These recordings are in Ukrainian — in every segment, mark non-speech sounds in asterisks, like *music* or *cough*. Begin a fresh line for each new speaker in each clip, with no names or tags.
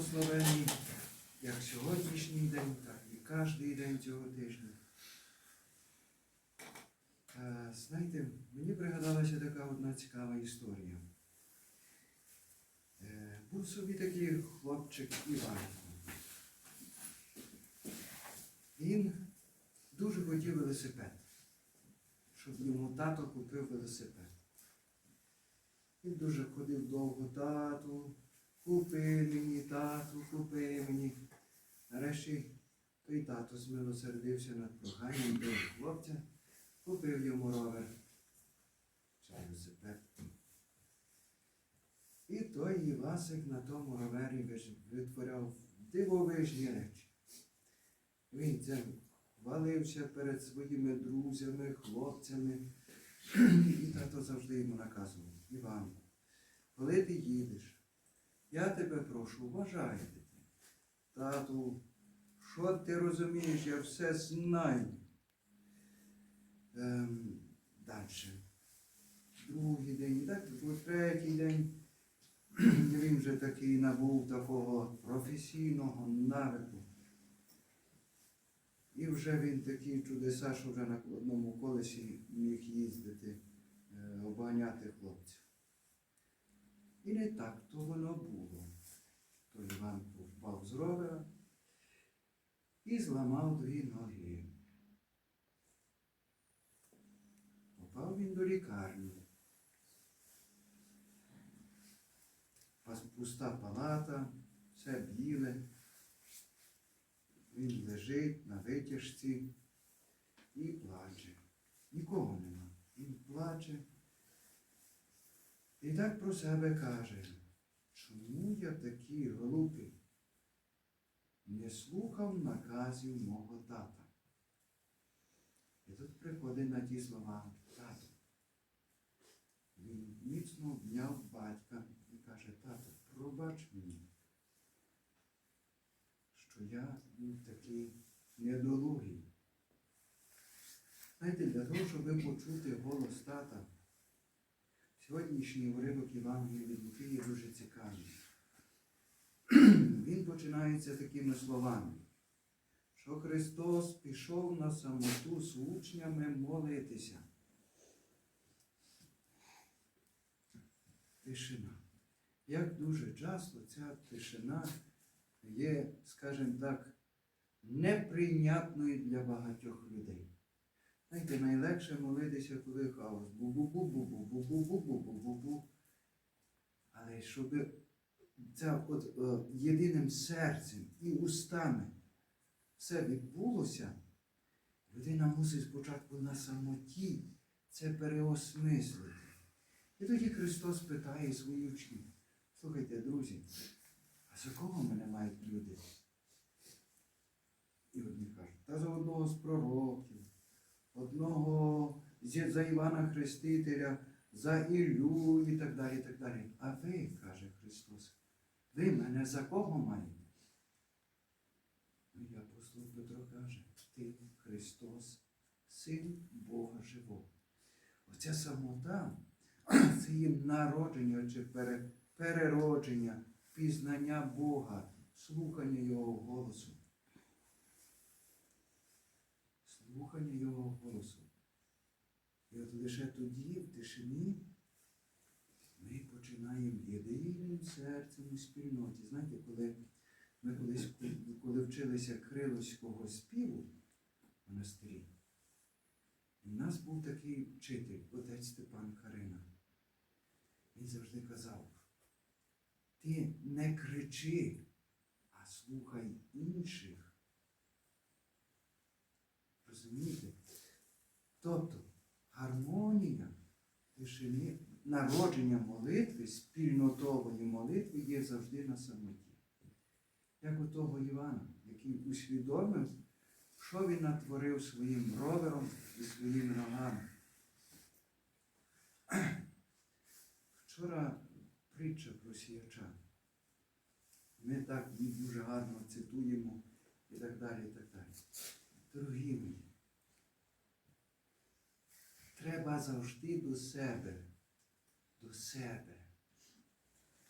благословений як сьогоднішній день, так і кожний день цього тижня. Е, Знаєте, мені пригадалася така одна цікава історія. Е, Був собі такий хлопчик Іванко. Він дуже хотів велосипед, щоб йому тато купив велосипед. Він дуже ходив довго тату, купи мені, тату, купи мені. Нарешті той тато змилосердився над проханням того хлопця, купив йому ровер чи велосипед. І той Івасик на тому ровері витворяв дивовижні речі. Він це валився перед своїми друзями, хлопцями. І тато завжди йому наказував, Іванку, коли ти їдеш, я тебе прошу, вважай дитину. Тату, що ти розумієш, я все знаю. Ем, Далі. Другий день, так, третій день. *clears throat* Він вже такий набув такого професійного навику. І вже він такі чудеса, що вже на одному колесі міг їздити, е, обганяти хлопців. І не так то воно було. То Іван впав з ровера і зламав дві ноги. Попав він до лікарні. Пуста палата, все біле. Він лежить на витяжці і плаче. Нікого нема. Він плаче. І так про себе каже, чому я такий глупий? Не слухав наказів мого тата. І тут приходить на ті слова тато. Він міцно обняв батька і каже, тато, пробач мені що я був такий недолугий. Знаєте, для того, щоб почути голос тата, сьогоднішній уривок Євангелія від Луки є дуже цікавий. Він починається такими словами, що Христос пішов на самоту з учнями молитися. Тишина. Як дуже часто ця тишина є, скажімо так, неприйнятною для багатьох людей. Знаєте, найлегше молитися, коли хаос. Бу-бу-бу-бу-бу-бу-бу-бу-бу-бу-бу. Але щоб це от, е, єдиним серцем і устами все відбулося, людина мусить спочатку на самоті це переосмислити. І тоді Христос питає своїх учнів. Слухайте, друзі, а за кого мене мають люди? І одні кажуть, та за одного з пророків, одного за Івана Хрестителя, за Ілю і так далі. і так далі. А ви, каже Христос, ви мене за кого маєте? Ну, апостол Петро каже, ти Христос, син Бога живого. Оця самота *clears throat* це є народження чи пере- переродження, пізнання Бога, слухання Його голосу. Слухання Його голосу. І от лише тоді, в тишині, ми починаємо єдиним серцем у спільноті. Знаєте, коли ми колись, коли вчилися крилоського співу в монастирі, у нас був такий вчитель, отець Степан Харина. Він завжди казав, ти не кричи, а слухай інших. Розумієте? Тобто гармонія тишини, народження молитви, спільнотової молитви є завжди на самоті. Як у того Івана, який усвідомив, що він натворив своїм ровером і своїми ногами. Вчора притча про сіяча. Ми так дуже гарно цитуємо і так далі. і так далі. Дорогі мої, треба завжди до себе, до себе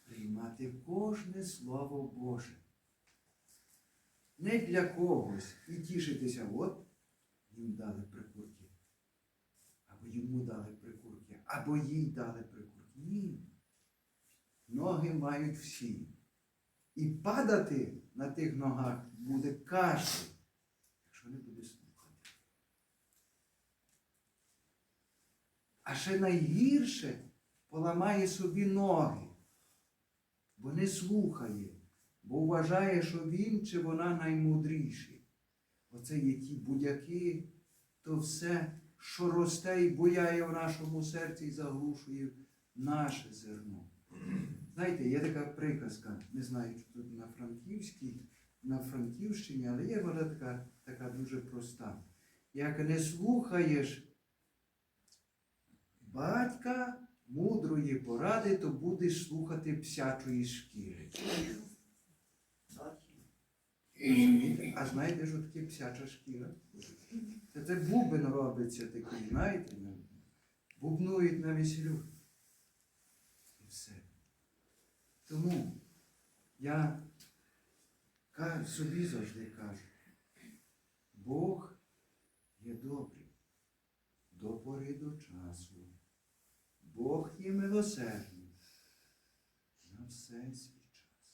приймати кожне Слово Боже. не для когось і тішитися, от їм дали прикурки. Або йому дали прикурки, або їй дали прикурки. Ні. Ноги мають всі. І падати на тих ногах буде кашель, якщо не буде слухати. А ще найгірше поламає собі ноги, бо не слухає, бо вважає, що він чи вона наймудріший. Оце є ті будяки, то все, що росте і буяє в нашому серці і заглушує наше зерно. Знаєте, є така приказка, не знаю, чи тут на Франківській, на Франківщині, але є вона така, така дуже проста. Як не слухаєш батька мудрої поради, то будеш слухати псячої шкіри. А знаєте, що таке псяча шкіра? Це, це бубен робиться такий, знаєте, ну, бубнують на весілю. І все. Тому я собі завжди кажу, Бог є добрий до пори до часу. Бог є милосердний на все свій час.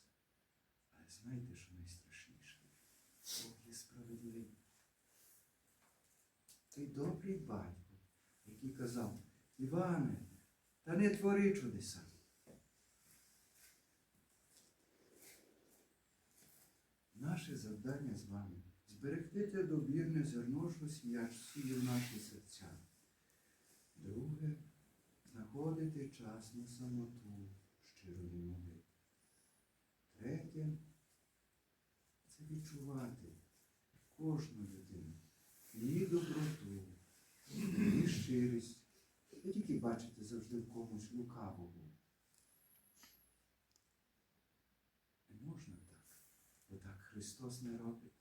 Але знаєте, що найстрашніше? Бог є справедливий. Той добрий батько, який казав, Іване, та не твори чудеса. Наше завдання з вами зберегти те добірне зерно, що в наші серця. Знаходити час на самоту щирої молитви. Третє це відчувати кожну людину, її доброту, її щирість. Ви тільки бачите завжди в комусь лукавого. Не можна так, бо так Христос не робить.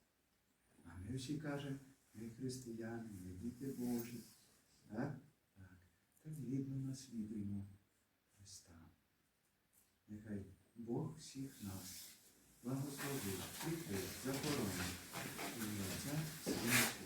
А ми всі кажемо, ми християни, ми діти Божі. Так? Так. Так гідно наслідуємо Христа. Нехай Бог всіх нас благословить, світлить, захоронить. І Отця, Святого.